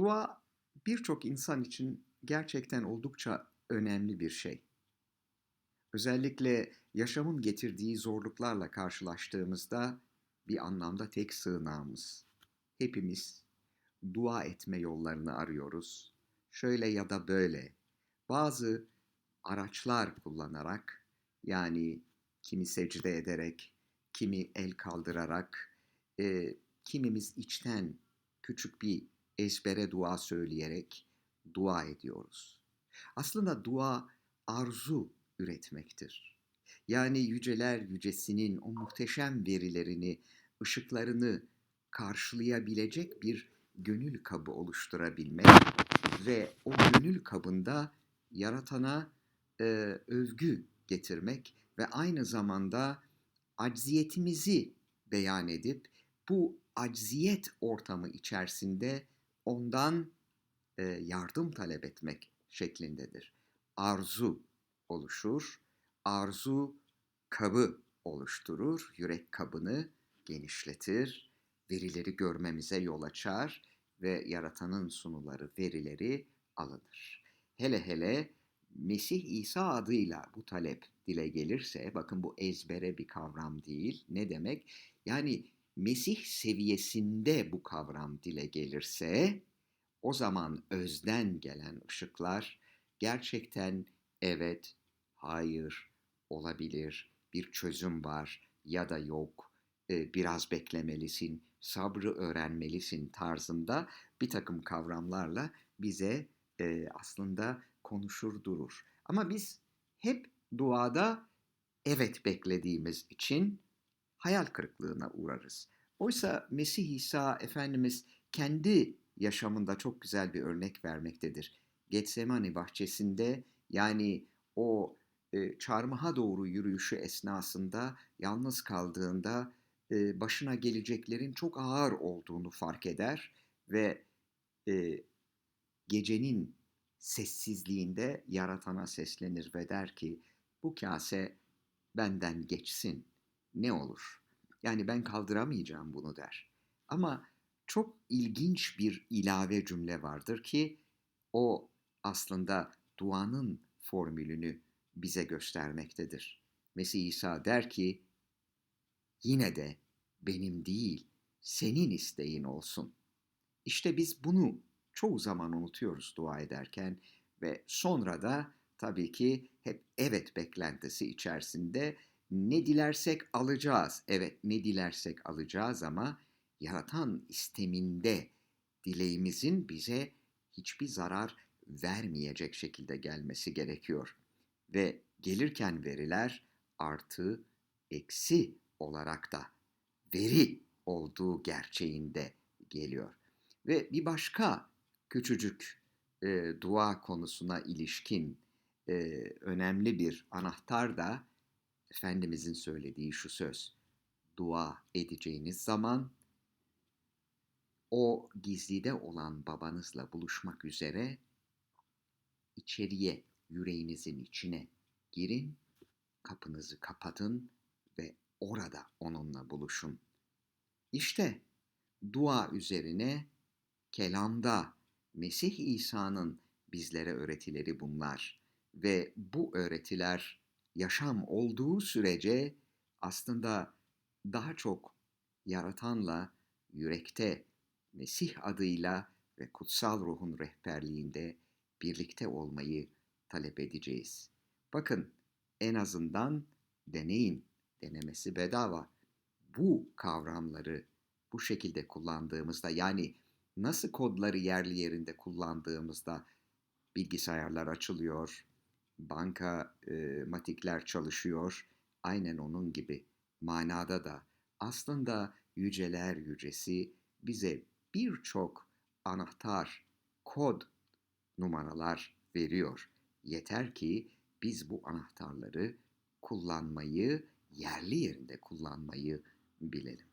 Dua birçok insan için gerçekten oldukça önemli bir şey. Özellikle yaşamın getirdiği zorluklarla karşılaştığımızda bir anlamda tek sığınağımız. Hepimiz dua etme yollarını arıyoruz. Şöyle ya da böyle. Bazı araçlar kullanarak yani kimi secde ederek, kimi el kaldırarak, e, kimimiz içten küçük bir ezbere dua söyleyerek dua ediyoruz. Aslında dua arzu üretmektir. Yani yüceler yücesinin o muhteşem verilerini, ışıklarını karşılayabilecek bir gönül kabı oluşturabilmek ve o gönül kabında yaratana e, övgü getirmek ve aynı zamanda acziyetimizi beyan edip bu acziyet ortamı içerisinde ondan e, yardım talep etmek şeklindedir. Arzu oluşur, arzu kabı oluşturur, yürek kabını genişletir, verileri görmemize yol açar ve yaratanın sunuları, verileri alınır. Hele hele Mesih İsa adıyla bu talep dile gelirse, bakın bu ezbere bir kavram değil. Ne demek? Yani Mesih seviyesinde bu kavram dile gelirse, o zaman özden gelen ışıklar gerçekten evet, hayır, olabilir, bir çözüm var ya da yok, biraz beklemelisin, sabrı öğrenmelisin tarzında bir takım kavramlarla bize aslında konuşur durur. Ama biz hep duada evet beklediğimiz için hayal kırıklığına uğrarız. Oysa Mesih İsa Efendimiz kendi yaşamında çok güzel bir örnek vermektedir. Getsemani bahçesinde yani o e, çarmıha doğru yürüyüşü esnasında yalnız kaldığında e, başına geleceklerin çok ağır olduğunu fark eder ve e, gecenin sessizliğinde yaratana seslenir ve der ki bu kase benden geçsin ne olur? Yani ben kaldıramayacağım bunu der. Ama çok ilginç bir ilave cümle vardır ki o aslında duanın formülünü bize göstermektedir. Mesih İsa der ki yine de benim değil senin isteğin olsun. İşte biz bunu çoğu zaman unutuyoruz dua ederken ve sonra da tabii ki hep evet beklentisi içerisinde ne dilersek alacağız. Evet ne dilersek alacağız ama yaratan isteminde dileğimizin bize hiçbir zarar vermeyecek şekilde gelmesi gerekiyor. Ve gelirken veriler artı, eksi olarak da veri olduğu gerçeğinde geliyor. Ve bir başka küçücük e, dua konusuna ilişkin e, önemli bir anahtar da Efendimizin söylediği şu söz. Dua edeceğiniz zaman o gizlide olan babanızla buluşmak üzere içeriye, yüreğinizin içine girin, kapınızı kapatın ve orada onunla buluşun. İşte dua üzerine kelamda Mesih İsa'nın bizlere öğretileri bunlar ve bu öğretiler yaşam olduğu sürece aslında daha çok yaratanla yürekte Mesih adıyla ve kutsal ruhun rehberliğinde birlikte olmayı talep edeceğiz. Bakın en azından deneyin, denemesi bedava. Bu kavramları bu şekilde kullandığımızda yani nasıl kodları yerli yerinde kullandığımızda bilgisayarlar açılıyor, banka e, matikler çalışıyor. Aynen onun gibi manada da aslında yüceler yücesi bize birçok anahtar, kod numaralar veriyor. Yeter ki biz bu anahtarları kullanmayı, yerli yerinde kullanmayı bilelim.